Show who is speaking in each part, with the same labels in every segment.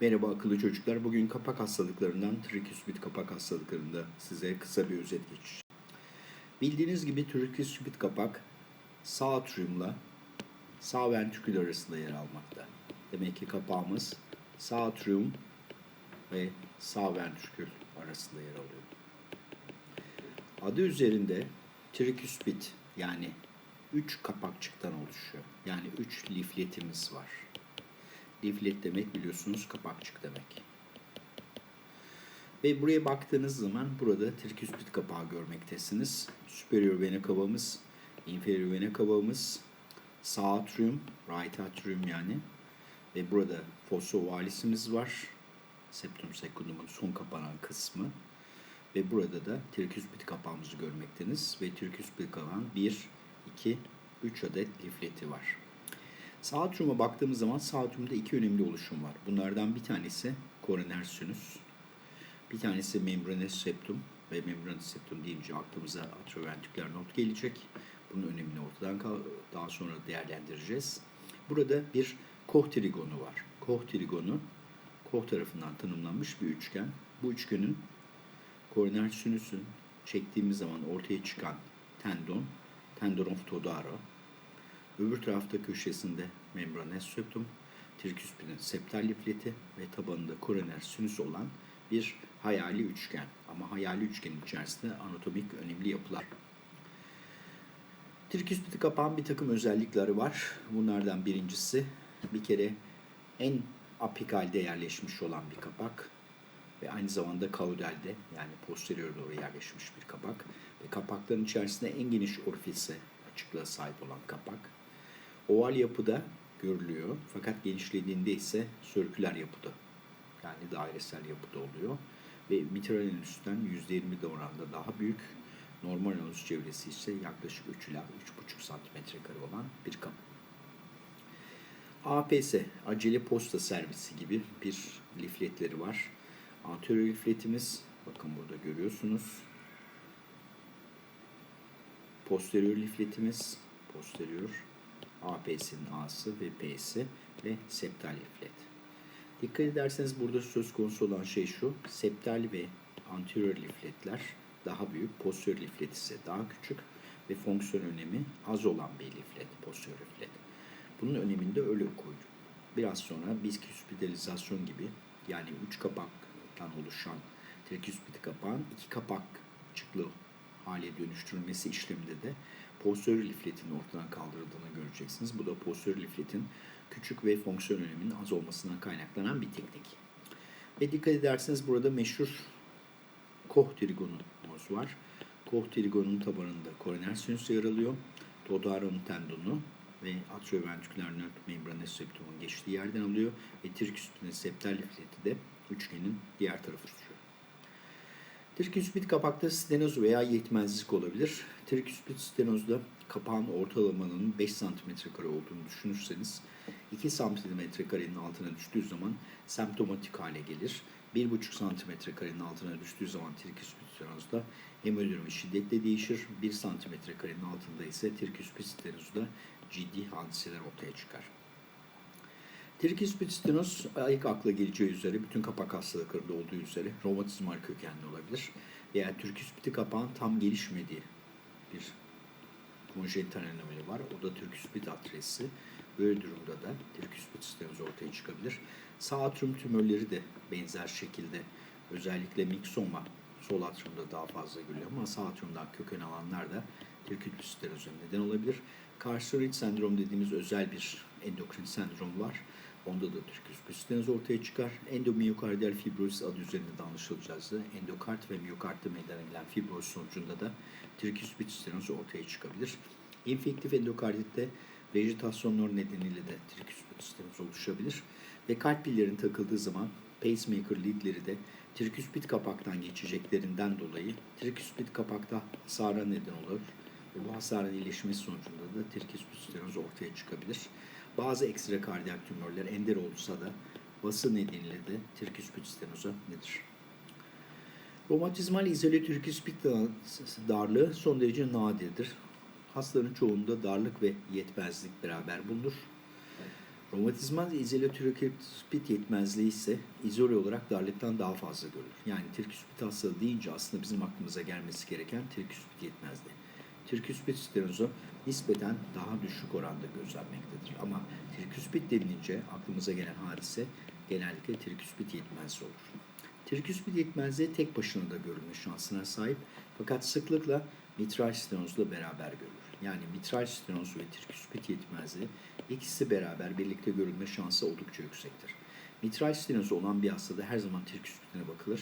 Speaker 1: Merhaba akıllı çocuklar. Bugün kapak hastalıklarından triküspit kapak hastalıklarında size kısa bir özet geçeceğim. Bildiğiniz gibi triküspit kapak sağ atriumla sağ ventrikül arasında yer almakta. Demek ki kapağımız sağ atrium ve sağ ventrikül arasında yer alıyor. Adı üzerinde triküspit yani üç kapakçıktan oluşuyor. Yani üç lifletimiz var. Liflet demek biliyorsunuz kapakçık demek. Ve buraya baktığınız zaman burada triküspit kapağı görmektesiniz. Superior vena kavamız, inferior vena kavamız, sağ atrium, right atrium yani. Ve burada fossa ovalisimiz var. Septum secundum'un son kapanan kısmı. Ve burada da triküspit kapağımızı görmekteniz. Ve triküspit kapağın 1, 2, 3 adet lifleti var. Sağ atriuma baktığımız zaman sağ atriumda iki önemli oluşum var. Bunlardan bir tanesi koroner sinüs. Bir tanesi membranes septum ve membranes septum deyince aklımıza atrioventriküler not gelecek. Bunun önemini ortadan daha sonra değerlendireceğiz. Burada bir Koch trigonu var. Koch trigonu Koch tarafından tanımlanmış bir üçgen. Bu üçgenin koroner sinüsün çektiğimiz zaman ortaya çıkan tendon, tendon of Todaro, Öbür tarafta köşesinde membranes septum, triküspidin septal lifleti ve tabanında koroner sinüs olan bir hayali üçgen. Ama hayali üçgenin içerisinde anatomik önemli yapılar. Triküspidi kapağın bir takım özellikleri var. Bunlardan birincisi bir kere en apikalde yerleşmiş olan bir kapak ve aynı zamanda kaudalde yani posterior doğru yerleşmiş bir kapak ve kapakların içerisinde en geniş orifise açıklığa sahip olan kapak. Oval yapıda görülüyor fakat genişlediğinde ise sörküler yapıda yani dairesel yapıda oluyor ve mitral anüsten %20 de oranda daha büyük normal anüs çevresi ise yaklaşık 3 ila 3,5 santimetre kare olan bir kapı. APS, acele posta servisi gibi bir lifletleri var. Anterior lifletimiz, bakın burada görüyorsunuz. Posterior lifletimiz, posterior, APS'nin A'sı ve P'si ve septal liflet. Dikkat ederseniz burada söz konusu olan şey şu, septal ve anterior lifletler daha büyük, posterior liflet ise daha küçük ve fonksiyon önemi az olan bir liflet, posterior liflet. Bunun önemini de öyle koyduk. Biraz sonra bisküspitalizasyon gibi yani üç kapaktan oluşan triküspit kapağın iki kapakçıklı hale dönüştürülmesi işleminde de posterior lifletin ortadan kaldırıldığını göreceksiniz. Bu da posterior lifletin küçük ve fonksiyon öneminin az olmasından kaynaklanan bir teknik. Ve dikkat ederseniz burada meşhur Koch trigonumuz var. Koch trigonunun tabanında koroner sinüs yer alıyor. Todaro'nun tendonu ve atrioventriküler nöt membranes septumun geçtiği yerden alıyor ve triküspidin septal lifleti de üçgenin diğer tarafı tutuyor. Triküspit kapakta stenoz veya yetmezlik olabilir. Triküspit stenozda kapağın ortalamanın 5 cm kare olduğunu düşünürseniz 2 cm karenin altına düştüğü zaman semptomatik hale gelir. 1,5 cm karenin altına düştüğü zaman triküspit stenozda hemodinami şiddetle değişir. 1 cm karenin altında ise triküspit stenozda ciddi hadiseler ortaya çıkar. Triküspit stenoz ilk akla geleceği üzere bütün kapak hastalıklarında olduğu üzere romatizmal kökenli olabilir. Veya triküspiti kapağın tam gelişmediği bir konjenital anomali var. O da triküspit atresi. Böyle durumda da triküspit stenoz ortaya çıkabilir. Sağ atrium tümörleri de benzer şekilde özellikle miksoma sol atriumda daha fazla görülüyor ama sağ atriumdan köken alanlar da stenoza neden olabilir. Karsinoid sendrom dediğimiz özel bir endokrin sendrom var. Onda da stenoz ortaya çıkar. Endomiyokardiyal fibrozis adı üzerinde de anlaşılacağız. Endokard ve miyokardta meydana gelen fibrozis sonucunda da triküspit ortaya çıkabilir. İnfektif endokarditte vejetasyonlar nedeniyle de triküspit oluşabilir. Ve kalp pillerinin takıldığı zaman pacemaker leadleri de triküspit kapaktan geçeceklerinden dolayı triküspit kapakta hasara neden olur. Ve bu hasarın iyileşmesi sonucunda da triküspit ortaya çıkabilir. Bazı ekstra kardiyak tümörler ender olsa da bası nedeniyle de triküspit stenoza nedir? Romatizmal izole triküspit darlığı son derece nadirdir. Hastaların çoğunda darlık ve yetmezlik beraber bulunur. Romatizmal izolatrokispit yetmezliği ise izole olarak darlıktan daha fazla görülür. Yani triküspit hastalığı deyince aslında bizim aklımıza gelmesi gereken triküspit yetmezliği. Triküspit stenozu nispeten daha düşük oranda gözlenmektedir. Ama triküspit denilince aklımıza gelen hadise genellikle triküspit yetmezliği olur. Triküspit yetmezliği tek başına da görülme şansına sahip fakat sıklıkla mitral stenozla beraber görülür. Yani mitral stenoz ve triküspit yetmezliği ikisi beraber birlikte görülme şansı oldukça yüksektir. Mitral stenozu olan bir hastada her zaman triküspitine bakılır.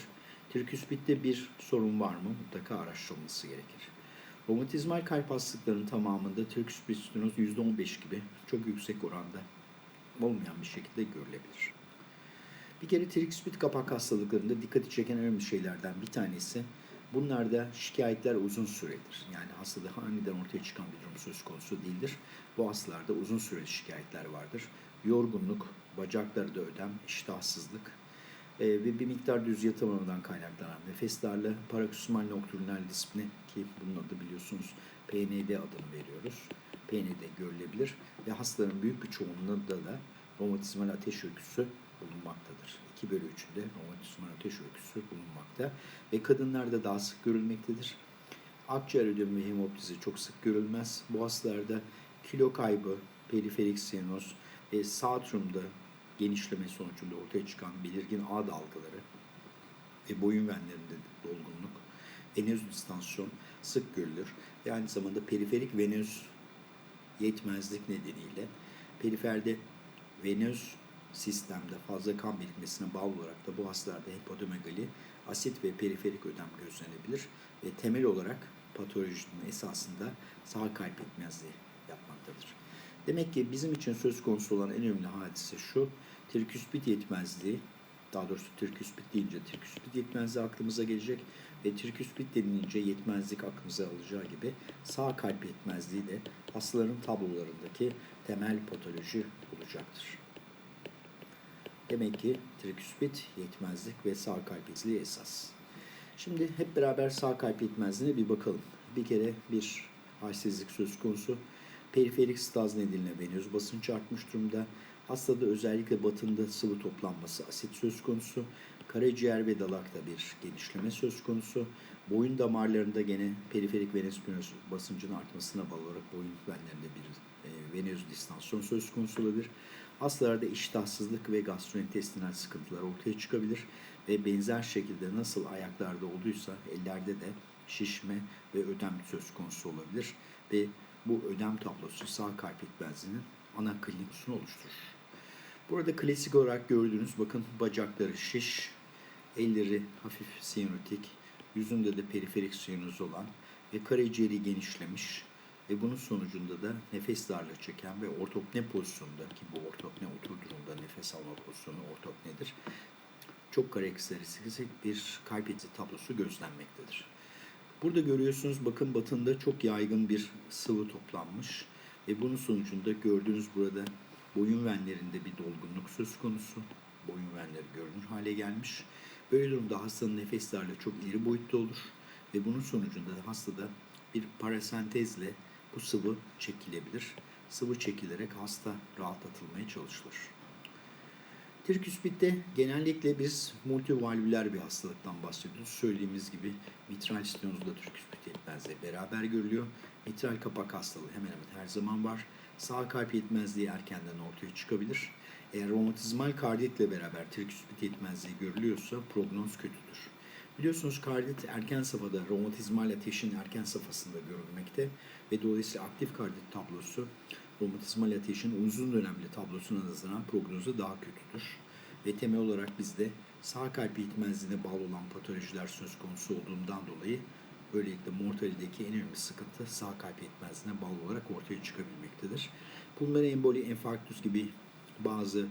Speaker 1: Triküspitte bir sorun var mı mutlaka araştırılması gerekir. Romatizmal kalp hastalıklarının tamamında triküspit stenoz %15 gibi çok yüksek oranda olmayan bir şekilde görülebilir. Bir kere triküspit kapak hastalıklarında dikkati çeken önemli şeylerden bir tanesi bunlarda şikayetler uzun süredir. Yani hastada aniden ortaya çıkan bir durum söz konusu değildir. Bu hastalarda uzun süreli şikayetler vardır. Yorgunluk, bacaklarda ödem, iştahsızlık ve bir miktar düz yatamamadan kaynaklanan nefes darlığı, paraksüsmal nokturnal dispne ki bunun adı biliyorsunuz PND adını veriyoruz. PND görülebilir ve hastaların büyük bir çoğunluğunda da romatizmal ateş öyküsü bulunmaktadır. 2 bölü 3'ünde romatizmal ateş öyküsü bulunmakta ve kadınlarda daha sık görülmektedir. Akciğer ödemi ve hemoptizi çok sık görülmez. Bu hastalarda kilo kaybı, periferik stenoz ve satrumda genişleme sonucunda ortaya çıkan belirgin ağ dalgaları ve boyun venlerinde dolgunluk, venöz distansiyon sık görülür. Ve aynı zamanda periferik venöz yetmezlik nedeniyle periferde venöz sistemde fazla kan birikmesine bağlı olarak da bu hastalarda hepadomegali, asit ve periferik ödem gözlenebilir ve temel olarak patolojinin esasında sağ kalp yetmezliği yapmaktadır. Demek ki bizim için söz konusu olan en önemli hadise şu, triküspit yetmezliği, daha doğrusu triküspit deyince triküspit yetmezliği aklımıza gelecek ve triküspit denilince yetmezlik aklımıza alacağı gibi sağ kalp yetmezliği de hastaların tablolarındaki temel patoloji olacaktır. Demek ki triküspit, yetmezlik ve sağ kalp yetmezliği esas. Şimdi hep beraber sağ kalp yetmezliğine bir bakalım. Bir kere bir halsizlik söz konusu. Periferik staz nedeniyle venöz basınç artmış durumda. Hastada özellikle batında sıvı toplanması asit söz konusu. Karaciğer ve dalakta bir genişleme söz konusu. Boyun damarlarında gene periferik venöz basıncın artmasına bağlı olarak boyun venlerinde bir e, venöz distansiyon söz konusu olabilir. Hastalarda iştahsızlık ve gastrointestinal sıkıntılar ortaya çıkabilir ve benzer şekilde nasıl ayaklarda olduysa ellerde de şişme ve ödem söz konusu olabilir ve bu ödem tablosu sağ kalp yetmezliğinin ana klinikosunu oluşturur. Burada klasik olarak gördüğünüz bakın bacakları şiş, elleri hafif sinüritik, yüzünde de periferik sinüz olan ve karaciğeri genişlemiş ve bunun sonucunda da nefes darlığı çeken ve ortopne pozisyonunda ki bu ortopne oturduğunda nefes alma pozisyonu ortopnedir. Çok karakteristik bir eti tablosu gözlenmektedir. Burada görüyorsunuz bakın batında çok yaygın bir sıvı toplanmış ve bunun sonucunda gördüğünüz burada boyun venlerinde bir dolgunluk söz konusu. Boyun venleri görünür hale gelmiş. Böyle durumda hastanın nefes darlığı çok ileri boyutta olur ve bunun sonucunda da hastada bir parasentezle bu sıvı çekilebilir. Sıvı çekilerek hasta rahatlatılmaya çalışılır. Triküspitte genellikle biz multivalvüler bir hastalıktan bahsediyoruz. Söylediğimiz gibi mitral stenozla triküspit yetmezliği beraber görülüyor. Mitral kapak hastalığı hemen hemen her zaman var. Sağ kalp yetmezliği erkenden ortaya çıkabilir. Eğer romatizmal kardiyetle beraber triküspit yetmezliği görülüyorsa prognoz kötüdür. Biliyorsunuz kardiyat erken safhada romatizmal ateşin erken safhasında görülmekte ve dolayısıyla aktif kardiyat tablosu romatizmal ateşin uzun dönemli tablosuna nazaran prognozu daha kötüdür. Ve temel olarak bizde sağ kalp yetmezliğine bağlı olan patolojiler söz konusu olduğundan dolayı böylelikle mortalitedeki en önemli sıkıntı sağ kalp yetmezliğine bağlı olarak ortaya çıkabilmektedir. Pulmonary emboli, enfarktüs gibi bazı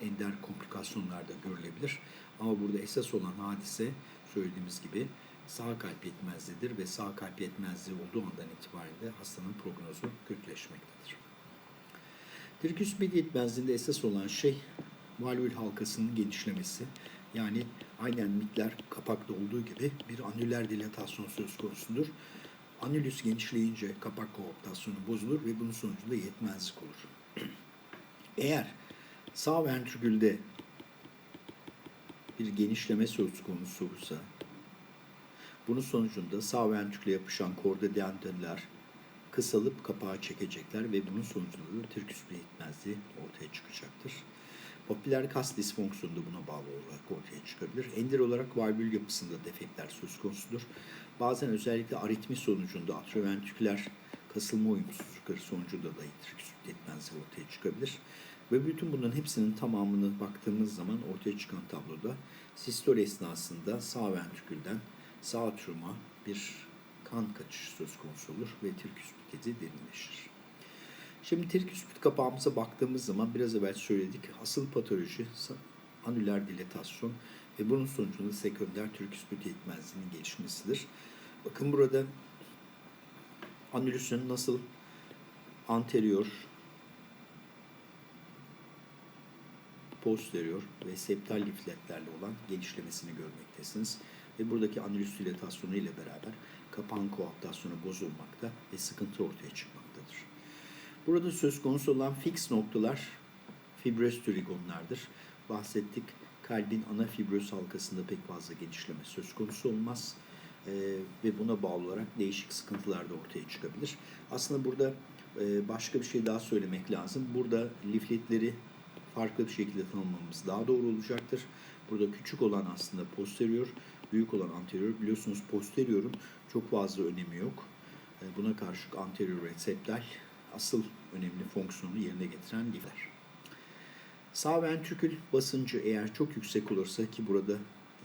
Speaker 1: ender komplikasyonlar da görülebilir. Ama burada esas olan hadise söylediğimiz gibi sağ kalp yetmezliğidir ve sağ kalp yetmezliği olduğu andan itibaren de hastanın prognozu kötüleşmektedir. Triküspit yetmezliğinde esas olan şey valvül halkasının genişlemesi. Yani aynen mitler kapakta olduğu gibi bir anüler dilatasyon söz konusudur. Anülüs genişleyince kapak kooptasyonu bozulur ve bunun sonucunda yetmezlik olur. Eğer Sağ ventrikülde bir genişleme söz konusu olursa bunun sonucunda sağ ventriküle yapışan korda dendriller kısalıp kapağı çekecekler ve bunun sonucunda da triküspit yetmezliği ortaya çıkacaktır. Papiller kas disfonksiyonu da buna bağlı olarak ortaya çıkabilir. Ender olarak valvül yapısında defektler söz konusudur. Bazen özellikle aritmi sonucunda atrioventriküler kasılma uyumsuzlukları sonucunda da triküspit yetmezliği ortaya çıkabilir. Ve bütün bunların hepsinin tamamını baktığımız zaman ortaya çıkan tabloda sistol esnasında sağ ventrikülden sağ atriuma bir kan kaçışı söz konusu olur ve triküspitezi derinleşir. Şimdi triküspit kapağımıza baktığımız zaman biraz evvel söyledik. Asıl patoloji anüler dilatasyon ve bunun sonucunda sekonder triküspit yetmezliğinin gelişmesidir. Bakın burada anülüsün nasıl anterior, posterior ve septal lifletlerle olan genişlemesini görmektesiniz. Ve buradaki anülüs dilatasyonu ile beraber kapağın koaptasyonu bozulmakta ve sıkıntı ortaya çıkmaktadır. Burada söz konusu olan fix noktalar fibrosturigonlardır. Bahsettik kalbin ana fibroz halkasında pek fazla genişleme söz konusu olmaz. Ee, ve buna bağlı olarak değişik sıkıntılar da ortaya çıkabilir. Aslında burada e, başka bir şey daha söylemek lazım. Burada lifletleri farklı bir şekilde tanımlamamız daha doğru olacaktır. Burada küçük olan aslında posterior, büyük olan anterior. Biliyorsunuz posteriorun çok fazla önemi yok. E, Buna karşılık anterior ve septal asıl önemli fonksiyonu yerine getiren lifler. Sağ ventrikül basıncı eğer çok yüksek olursa ki burada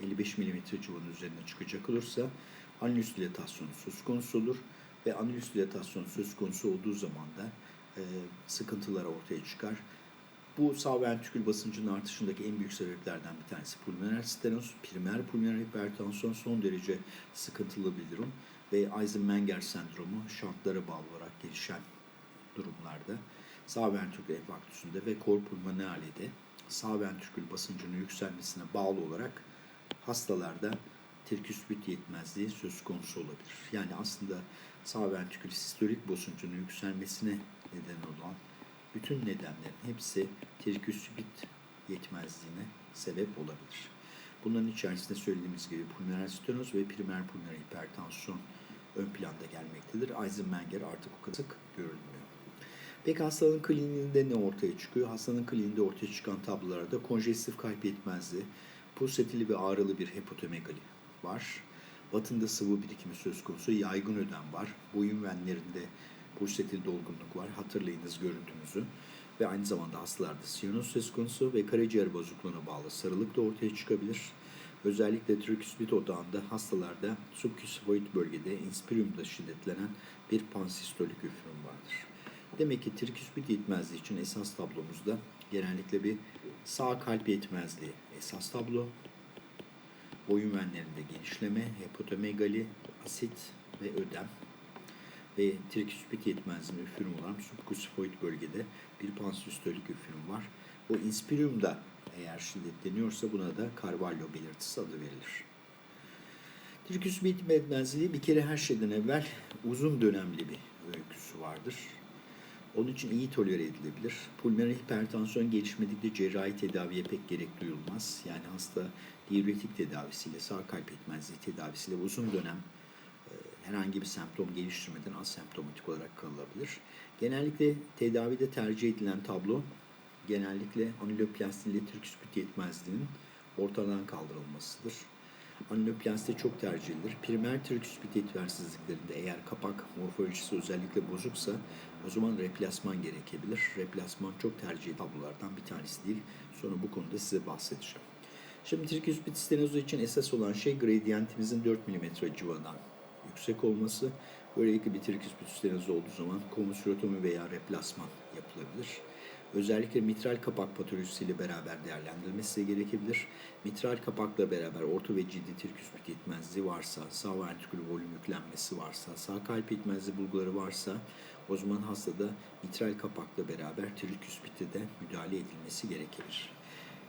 Speaker 1: 55 mm civarının üzerine çıkacak olursa anülüs dilatasyonu söz konusu olur ve anülüs dilatasyonu söz konusu olduğu zaman da e, sıkıntılar ortaya çıkar. Bu sağ ventrikül basıncının artışındaki en büyük sebeplerden bir tanesi pulmoner stenoz, primer pulmoner hipertansiyon son derece sıkıntılı bir durum ve Eisenmenger sendromu şantlara bağlı olarak gelişen durumlarda sağ ventrikül enfarktüsünde ve kor pulmonalide sağ ventrikül basıncının yükselmesine bağlı olarak hastalarda triküspit yetmezliği söz konusu olabilir. Yani aslında sağ ventrikül sistolik basıncının yükselmesine neden olan bütün nedenlerin hepsi triküspit yetmezliğine sebep olabilir. Bunların içerisinde söylediğimiz gibi pulmoner stenoz ve primer pulmoner hipertansiyon ön planda gelmektedir. Eisenmenger artık o kadar sık görülmüyor. Peki hastanın kliniğinde ne ortaya çıkıyor? Hastanın kliniğinde ortaya çıkan tablolarda konjestif kalp yetmezliği, pulsatili ve ağrılı bir hepotomegali var. Batında sıvı birikimi söz konusu, yaygın ödem var. Boyun venlerinde pulsatil dolgunluk var. Hatırlayınız görüntümüzü. Ve aynı zamanda hastalarda siyanoz söz konusu ve karaciğer bozukluğuna bağlı sarılık da ortaya çıkabilir. Özellikle triküspit odağında hastalarda subküsfoid bölgede inspiriumda şiddetlenen bir pansistolik üfürüm vardır. Demek ki triküspit yetmezliği için esas tablomuzda genellikle bir sağ kalp yetmezliği esas tablo, boyun venlerinde genişleme, hepotomegali, asit ve ödem ve triküspit yetmezliğinin üfürüm olan subkusifoid bölgede bir pansistolik üfürüm var. Bu inspiriumda eğer şiddetleniyorsa buna da Carvalho belirtisi adı verilir. Triküspit yetmezliği bir kere her şeyden evvel uzun dönemli bir öyküsü vardır. Onun için iyi tolere edilebilir. Pulmoner hipertansiyon gelişmedikçe cerrahi tedaviye pek gerek duyulmaz. Yani hasta diüretik tedavisiyle, sağ kalp yetmezliği tedavisiyle uzun dönem herhangi bir semptom geliştirmeden asemptomatik olarak kalabilir. Genellikle tedavide tercih edilen tablo genellikle anüloplasti ile triküspit yetmezliğinin ortadan kaldırılmasıdır. Anüloplasti çok tercih edilir. Primer triküspit yetersizliklerinde eğer kapak morfolojisi özellikle bozuksa o zaman replasman gerekebilir. Replasman çok tercih edilen tablolardan bir tanesi değil. Sonra bu konuda size bahsedeceğim. Şimdi triküspit stenozu için esas olan şey gradiyentimizin 4 mm civarından yüksek olması. Böylelikle bir triküspit stenozu olduğu zaman komüsürotomi veya replasman yapılabilir. Özellikle mitral kapak patolojisiyle beraber değerlendirilmesi gerekebilir. Mitral kapakla beraber orta ve ciddi triküspit yetmezliği varsa, sağ ventrikül volüm yüklenmesi varsa, sağ kalp yetmezliği bulguları varsa o zaman hastada mitral kapakla beraber triküspite de müdahale edilmesi gerekir.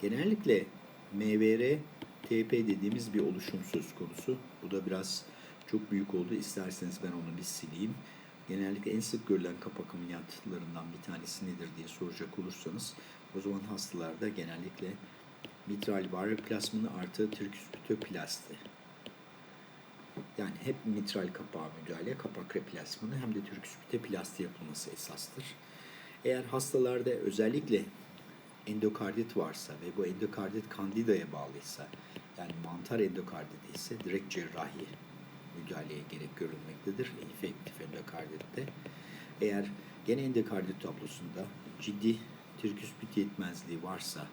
Speaker 1: Genellikle MVR, TP dediğimiz bir oluşum söz konusu. Bu da biraz çok büyük oldu. İsterseniz ben onu bir sileyim. Genellikle en sık görülen kapak ameliyatlarından bir tanesi nedir diye soracak olursanız O zaman hastalarda genellikle mitral varyoplasmanı artı triküspitoplasti. Yani hem mitral kapağı müdahale, kapak replasmanı hem de triküspitoplasti yapılması esastır. Eğer hastalarda özellikle endokardit varsa ve bu endokardit kandidaya bağlıysa yani mantar endokardit ise direkt cerrahi müdahaleye gerek görülmektedir. Infektif endokarditte. Eğer gene endokardit tablosunda ciddi triküspit yetmezliği varsa,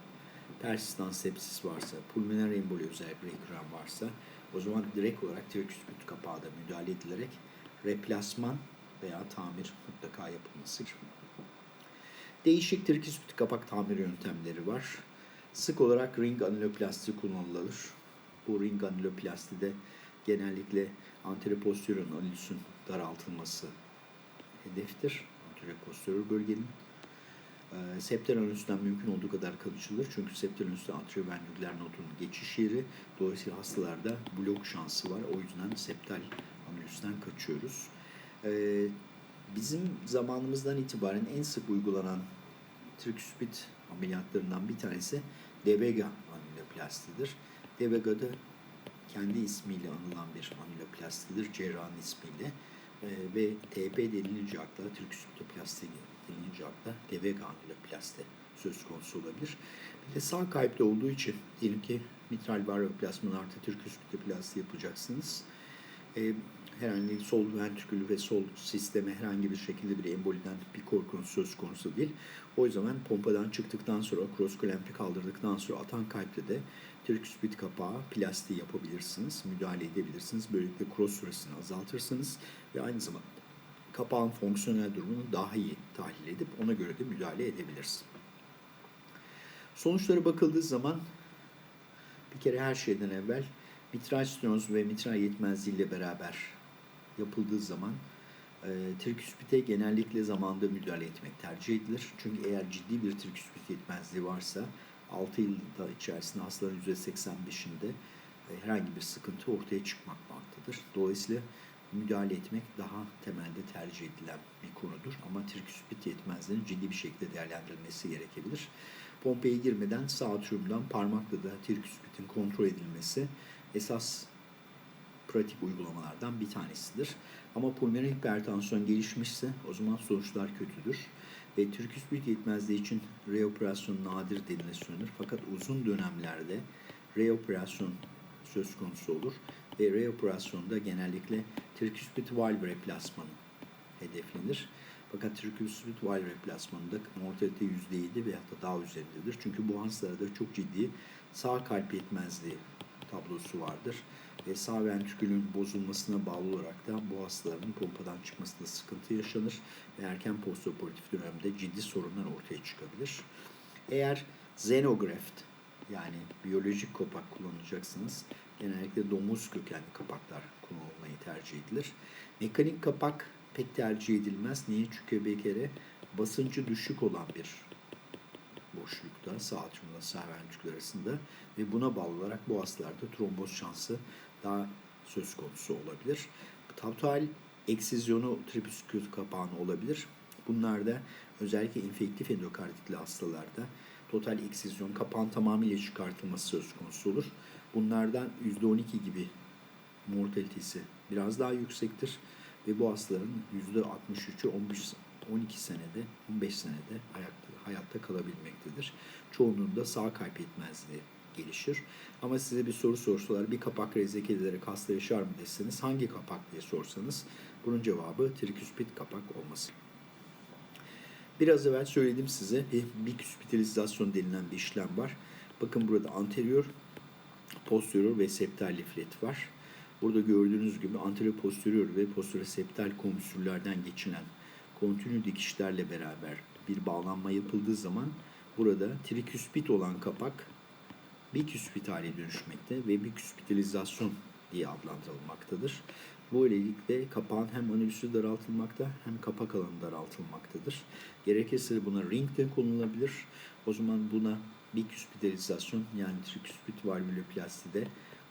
Speaker 1: persistant sepsis varsa, pulmoner emboli özellikle rekran varsa o zaman direkt olarak triküspit kapağı da müdahale edilerek replasman veya tamir mutlaka yapılması Değişik triküspit kapak tamir yöntemleri var. Sık olarak ring anüloplasti kullanılır. Bu ring anüloplasti de genellikle anteroposterior anülüsün daraltılması hedeftir. Anteroposterior bölgenin. E, septal anüsten mümkün olduğu kadar kaçılır. Çünkü septal anüsten atrioventriküler nodun geçiş yeri. Dolayısıyla hastalarda blok şansı var. O yüzden septal anüsten kaçıyoruz. E, bizim zamanımızdan itibaren en sık uygulanan triküspit ameliyatlarından bir tanesi Devega anüloplastidir. Devega'da kendi ismiyle anılan bir anüloplastidir, cerrahın ismiyle. Ee, ve TP denilince akla, triküspitoplasti denilince akla Devega anüloplasti söz konusu olabilir. Bir de sağ kalpte olduğu için diyelim ki mitral varyoplasman artı triküspitoplasti yapacaksınız. Ee, herhangi sol ventrikülü ve sol sisteme herhangi bir şekilde bir emboliden bir korkunuz söz konusu değil. O zaman pompadan çıktıktan sonra cross kaldırdıktan sonra atan kalpte de triküspit kapağı plastiği yapabilirsiniz, müdahale edebilirsiniz. Böylelikle cross süresini azaltırsınız ve aynı zamanda kapağın fonksiyonel durumunu daha iyi tahlil edip ona göre de müdahale edebilirsiniz. Sonuçlara bakıldığı zaman bir kere her şeyden evvel mitral stenoz ve mitral yetmezliği ile beraber yapıldığı zaman e, triküspite genellikle zamanda müdahale etmek tercih edilir. Çünkü eğer ciddi bir triküspit yetmezliği varsa 6 yılda içerisinde hastaların %85'inde e, herhangi bir sıkıntı ortaya çıkmaktadır. Dolayısıyla müdahale etmek daha temelde tercih edilen bir konudur. Ama triküspit yetmezliğinin ciddi bir şekilde değerlendirilmesi gerekebilir. Pompeye girmeden sağ atriumdan parmakla da triküspitin kontrol edilmesi esas pratik uygulamalardan bir tanesidir. Ama pulmoner hipertansiyon gelişmişse o zaman sonuçlar kötüdür. Ve triküspit yetmezliği için reoperasyon nadir denilebilir. Fakat uzun dönemlerde reoperasyon söz konusu olur. Ve reoperasyonda genellikle triküspit valve replasmanı hedeflenir. Fakat triküspit valve replasmanında mortalite %7 veya da daha üzerindedir. Çünkü bu hastalarda çok ciddi sağ kalp yetmezliği tablosu vardır. Ve sağ ventrikülün bozulmasına bağlı olarak da bu hastaların pompadan çıkmasında sıkıntı yaşanır ve erken postoperatif dönemde ciddi sorunlar ortaya çıkabilir. Eğer xenograft yani biyolojik kapak kullanacaksınız genellikle domuz kökenli kapaklar kullanılmayı tercih edilir. Mekanik kapak pek tercih edilmez. Niye? Çünkü bir kere basıncı düşük olan bir boşlukta sağ ventrikül arasında ve buna bağlı olarak bu hastalarda tromboz şansı daha söz konusu olabilir. Tautal eksizyonu tripüskül kapağını olabilir. Bunlarda özellikle infektif endokarditli hastalarda total eksizyon kapağın tamamıyla çıkartılması söz konusu olur. Bunlardan %12 gibi mortalitesi biraz daha yüksektir ve bu hastaların %63'ü 15 12 senede, 15 senede hayatta, hayatta kalabilmektedir. Çoğunluğunda sağ kalp yetmezliği gelişir. Ama size bir soru sorsalar bir kapak rezek edilerek hasta yaşar mı deseniz hangi kapak diye sorsanız bunun cevabı triküspit kapak olması. Biraz evvel söyledim size bir biküspitalizasyon denilen bir işlem var. Bakın burada anterior, posterior ve septal liflet var. Burada gördüğünüz gibi anterior posterior ve posterior septal komüsürlerden geçilen kontinü dikişlerle beraber bir bağlanma yapıldığı zaman burada triküspit olan kapak biküspit hale dönüşmekte ve biküspitalizasyon diye adlandırılmaktadır. Böylelikle kapağın hem anüsü daraltılmakta hem kapak alanı daraltılmaktadır. Gerekirse buna ring de kullanılabilir. O zaman buna biküspitalizasyon yani triküspit valvüloplastide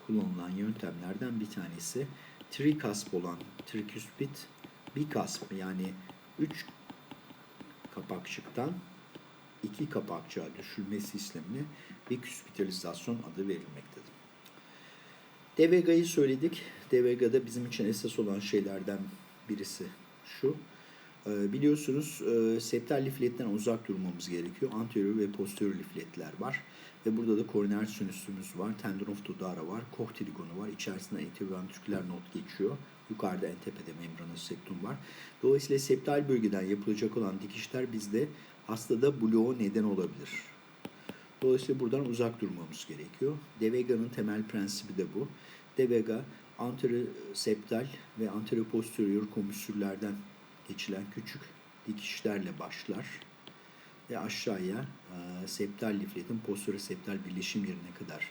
Speaker 1: kullanılan yöntemlerden bir tanesi trikasp olan triküspit bikasp yani 3 kapakçıktan iki kapakçığa düşülmesi işlemine biküspitalizasyon adı verilmektedir. Devega'yı söyledik. Devega'da bizim için esas olan şeylerden birisi şu. Ee, Biliyorsunuz e, septal lifletten uzak durmamız gerekiyor. Anterior ve posterior lifletler var. Ve burada da koroner sinüsümüz var. Tendon of Dodara var. Koch trigonu var. İçerisinde anteroventriküler not geçiyor. Yukarıda en tepede membranous septum var. Dolayısıyla septal bölgeden yapılacak olan dikişler bizde hastada bloğu neden olabilir. Dolayısıyla buradan uzak durmamız gerekiyor. Devega'nın temel prensibi de bu. Devega anteroseptal ve anteroposterior komüsürlerden geçilen küçük dikişlerle başlar ve aşağıya e, septal lifletin posteroseptal birleşim yerine kadar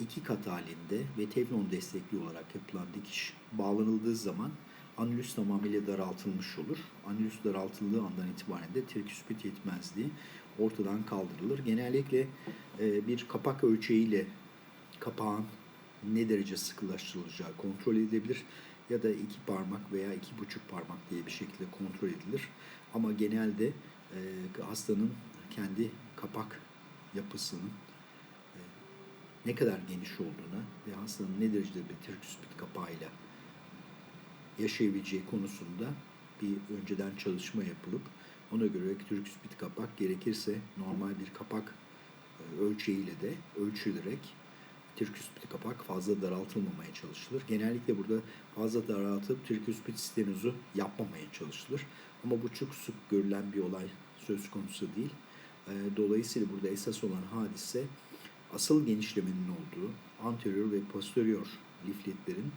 Speaker 1: iki kat halinde ve teflon destekli olarak yapılan dikiş bağlanıldığı zaman anülüs tamamıyla daraltılmış olur. Anülüs daraltıldığı andan itibaren de triküspit yetmezliği ortadan kaldırılır. Genellikle e, bir kapak ölçeğiyle kapağın ne derece sıkılaştırılacağı kontrol edilebilir ya da iki parmak veya iki buçuk parmak diye bir şekilde kontrol edilir. Ama genelde e, hastanın kendi kapak yapısının ne kadar geniş olduğuna ve hastanın ne derecede bir triküspit kapağıyla yaşayabileceği konusunda bir önceden çalışma yapılıp ona göre triküspit kapak gerekirse normal bir kapak e, ölçeğiyle de ölçülerek triküspit kapak fazla daraltılmamaya çalışılır. Genellikle burada fazla daraltıp triküspit stenozu yapmamaya çalışılır. Ama bu çok sık görülen bir olay söz konusu değil. E, Dolayısıyla burada esas olan hadise asıl genişlemenin olduğu anterior ve posterior lifletlerin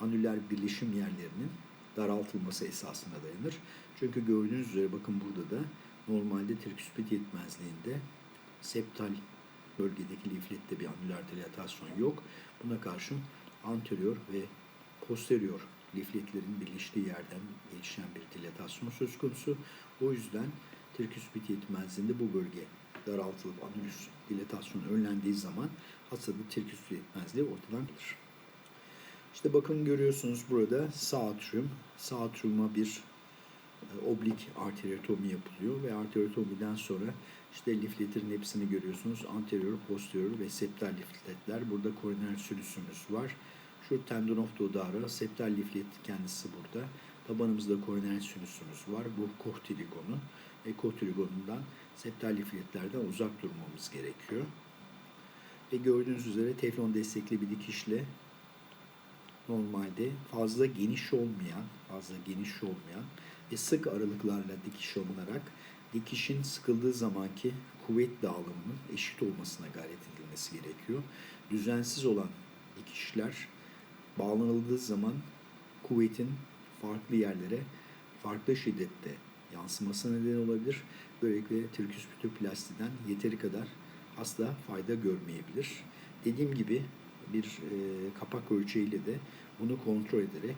Speaker 1: anüler birleşim yerlerinin daraltılması esasına dayanır. Çünkü gördüğünüz üzere bakın burada da normalde triküspit yetmezliğinde septal bölgedeki liflette bir anüler dilatasyon yok. Buna karşın anterior ve posterior lifletlerin birleştiği yerden gelişen bir dilatasyon söz konusu. O yüzden triküspit yetmezliğinde bu bölge daraltılıp anülüs dilatasyonu önlendiği zaman hastada triküspit yetmezliği ortadan kalır. İşte bakın görüyorsunuz burada sağ atrium, sağ atriuma bir e, oblik arteriotomi yapılıyor ve arteriotomiden sonra işte lifletlerin hepsini görüyorsunuz. Anterior, posterior ve septal lifletler. Burada koroner sülüsümüz var. Şu tendon of Dodara, septal liflet kendisi burada. Tabanımızda koroner sinüsümüz var. Bu kohtirigonu. Ve kohtirigonundan septal lifletlerden uzak durmamız gerekiyor. Ve gördüğünüz üzere teflon destekli bir dikişle normalde fazla geniş olmayan, fazla geniş olmayan ve sık aralıklarla dikiş alınarak dikişin sıkıldığı zamanki kuvvet dağılımının eşit olmasına gayret edilmesi gerekiyor. Düzensiz olan dikişler bağlanıldığı zaman kuvvetin farklı yerlere farklı şiddette yansımasına neden olabilir. Böylelikle triküspütoplastiden yeteri kadar hasta fayda görmeyebilir. Dediğim gibi bir e, kapak ölçeğiyle de bunu kontrol ederek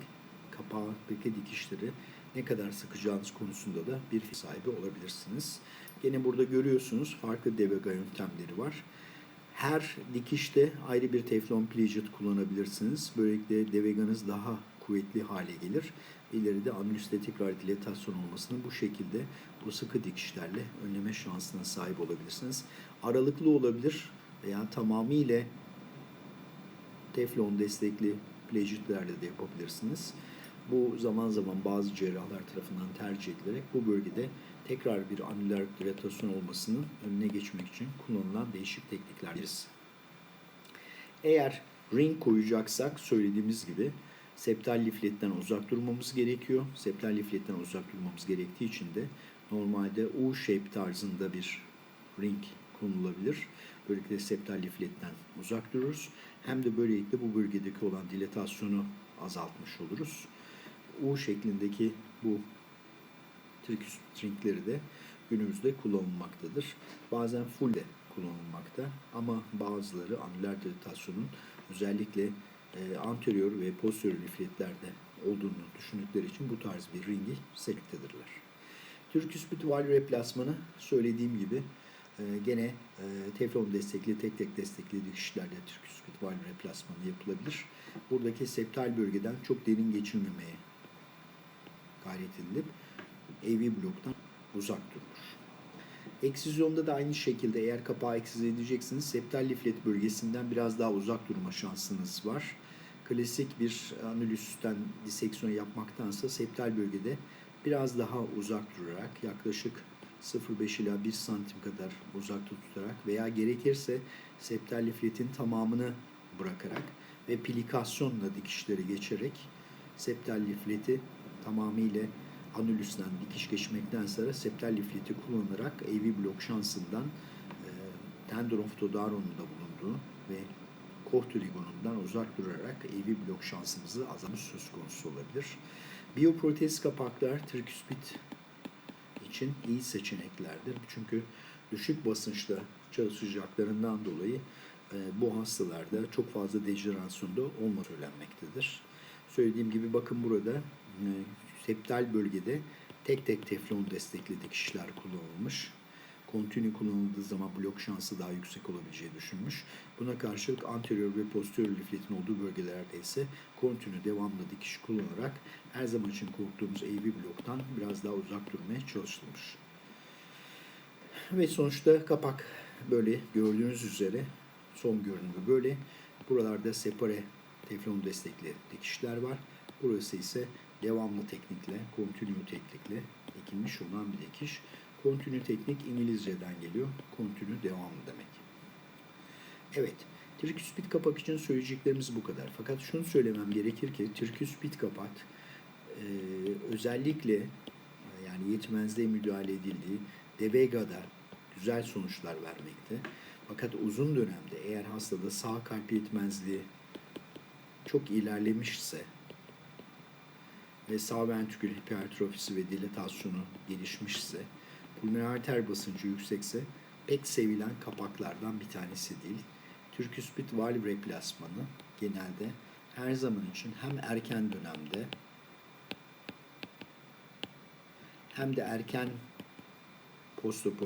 Speaker 1: kapaktaki dikişleri ne kadar sıkacağınız konusunda da bir sahibi olabilirsiniz. Gene burada görüyorsunuz farklı devega yöntemleri var. Her dikişte ayrı bir teflon plijit kullanabilirsiniz. Böylelikle deveganız daha kuvvetli hale gelir. İleride anülüste tekrar dilatasyon olmasını bu şekilde bu sıkı dikişlerle önleme şansına sahip olabilirsiniz. Aralıklı olabilir veya tamamıyla teflon destekli plejitlerle de yapabilirsiniz. Bu zaman zaman bazı cerrahlar tarafından tercih edilerek bu bölgede tekrar bir anüler dilatasyon olmasının önüne geçmek için kullanılan değişik teknikler birisi. Eğer ring koyacaksak söylediğimiz gibi septal lifletten uzak durmamız gerekiyor. Septal lifletten uzak durmamız gerektiği için de normalde U-shape tarzında bir ring konulabilir. Böylelikle septal lifletten uzak dururuz. Hem de böylelikle bu bölgedeki olan dilatasyonu azaltmış oluruz. U şeklindeki bu triküs stringleri de günümüzde kullanılmaktadır. Bazen full de kullanılmakta ama bazıları anüler dilatasyonun özellikle e, anterior ve posterior lifletlerde olduğunu düşündükleri için bu tarz bir ringi seçmektedirler. Türküspit valve replasmanı söylediğim gibi e, gene e, teflon destekli, tek tek destekli dikişlerle türküspit valve replasmanı yapılabilir. Buradaki septal bölgeden çok derin geçilmemeye gayret edilip AV bloktan uzak durulur. Eksizyonda da aynı şekilde eğer kapağı eksize edeceksiniz septal liflet bölgesinden biraz daha uzak durma şansınız var. Klasik bir anülüsten diseksiyon yapmaktansa septal bölgede biraz daha uzak durarak yaklaşık 0,5 ila 1 santim kadar uzakta tutarak veya gerekirse septal lifletin tamamını bırakarak ve plikasyonla dikişleri geçerek septal lifleti tamamıyla anülüsten dikiş geçmekten sonra septal lifleti kullanarak AV blok şansından e, tendon of Todaro'nun da bulunduğu ve kohtoligonundan uzak durarak AV blok şansımızı azaltmış söz konusu olabilir. Biyoprotez kapaklar triküspit için iyi seçeneklerdir. Çünkü düşük basınçta çalışacaklarından dolayı e, bu hastalarda çok fazla dejenerasyonda olma söylenmektedir. Söylediğim gibi bakın burada e, septal bölgede tek tek teflon destekli dikişler kullanılmış. Kontinu kullanıldığı zaman blok şansı daha yüksek olabileceği düşünmüş. Buna karşılık anterior ve posterior lifletin olduğu bölgelerde ise kontinu devamlı dikiş kullanarak her zaman için korktuğumuz AV bloktan biraz daha uzak durmaya çalışılmış. Ve sonuçta kapak böyle gördüğünüz üzere son görünümü böyle. Buralarda separe teflon destekli dikişler var. Burası ise devamlı teknikle, continue teknikle dikilmiş olan bir dikiş. Continue teknik İngilizceden geliyor. Continue devamlı demek. Evet, triküspit kapak için söyleyeceklerimiz bu kadar. Fakat şunu söylemem gerekir ki triküspit kapak e, özellikle e, yani yetmezliğe müdahale edildiği Devega'da güzel sonuçlar vermekte. Fakat uzun dönemde eğer hastada sağ kalp yetmezliği çok ilerlemişse ve sağ ventrikül hipertrofisi ve dilatasyonu gelişmişse, pulmoner arter basıncı yüksekse pek sevilen kapaklardan bir tanesi değil. Türküspit valve replasmanı genelde her zaman için hem erken dönemde hem de erken postoperatif